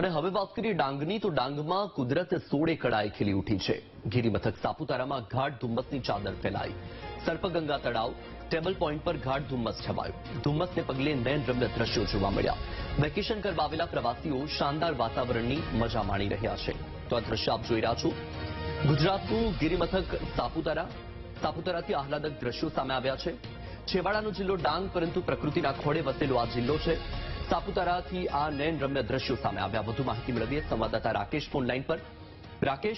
અને હવે વાત કરીએ ડાંગની, તો ડાંગમાં કુદરત સોળે કળાએ ખીલી ઉઠી છે. ગિરિમથક સાપુતારામાં ગાઢ ધુમ્મસની ચાદર ફેલાઈ. સર્પગંગા તળાવ, ટેબલ પોઈન્ટ પર ગાઢ ધુમ્મસ છવાયું. ધુમ્મસને પગલે નયન રમ્ય દ્રશ્યો જોવા મળ્યા. વેકેશન કરવા આવેલા પ્રવાસીઓ શાનદાર વાતાવરણની મજા માણી રહ્યા છે. તો આ દ્રશ્ય આપ જોઈ રહ્યા છો? ગુજરાતનું ગિરિમથક સાપુતારા. સાપુતારાથી આહલાદક દ્રશ્યો સામે આવ્યા છે. છેવાડાનો જિલ્લો ડાંગ, પરંતુ પ્રકૃતિના ખોળે વસેલો આ જિલ્લો છે. સાપુતારાથી આ નયન રમ્ય દ્રશ્યો સામે આવ્યા. વધુ માહિતી મેળવીએ સંવાદદાતા રાકેશ ફોનલાઈન પર. રાકેશ,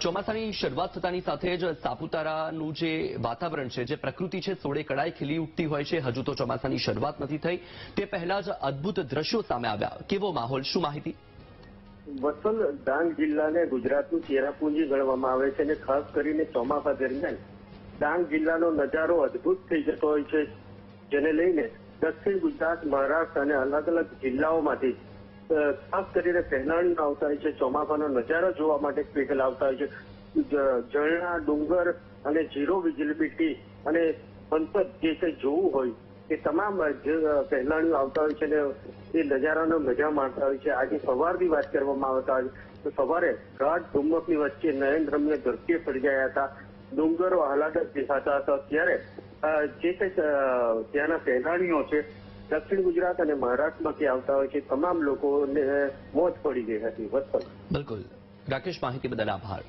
ચોમાસાની શરૂઆત થતાની સાથે જ સાપુતારાનું જે વાતાવરણ છે, જે પ્રકૃતિ છે સોળે કડાઈ ખીલી ઉઠતી હોય છે. હજુ તો ચોમાસાની શરૂઆત નથી થઈ. તે પહેલા જ અદ્ભુત દ્રશ્યો સામે આવ્યા. કેવો માહોલ? શું માહિતી? વસલ ડાંગ જિલ્લાને ગુજરાતનું ચેરાપુંજી ગણવામાં આવે છે અને ખાસ કરીને ચોમાસા દરમિયાન ડાંગ જિલ્લાનો નજારો અદ્ભુત થઈ જતો હોય છે. જેને લઈને દક્ષિણ ગુજરાત, મહારાષ્ટ્ર અને અલગ અલગ જિલ્લાઓમાંથી ખાસ કરીને સહેલાણીઓ આવતા હોય છે, ચોમાસાનો નજારો જોવા માટે સ્પેશિયલ આવતા હોય છે. ઝરણા, ડુંગર અને ઝીરો વીજળીપીટી અને પંથક જે કંઈ જોવું હોય, એ તમામ સહેલાણીઓ આવતા હોય છે અને એ નજારાનો મજા માણતા હોય છે. આજે સવારની વાત કરવામાં આવતા હોય તો સવારે ગાઢ ધુમ્મસની વચ્ચે નયન રમ્ય દ્રશ્ય સર્જાયા હતા. ડુંગરો આહલાદક દેખાતા હતા. ત્યારે જે કંઈક ત્યાંના સહેલાણીઓ છે, દક્ષિણ ગુજરાત અને મહારાષ્ટ્રમાંથી આવતા હોય છે તમામ લોકોને મોજ પડી ગઈ હતી બિલકુલ. રાકેશ, માહિતી બદલ આભાર.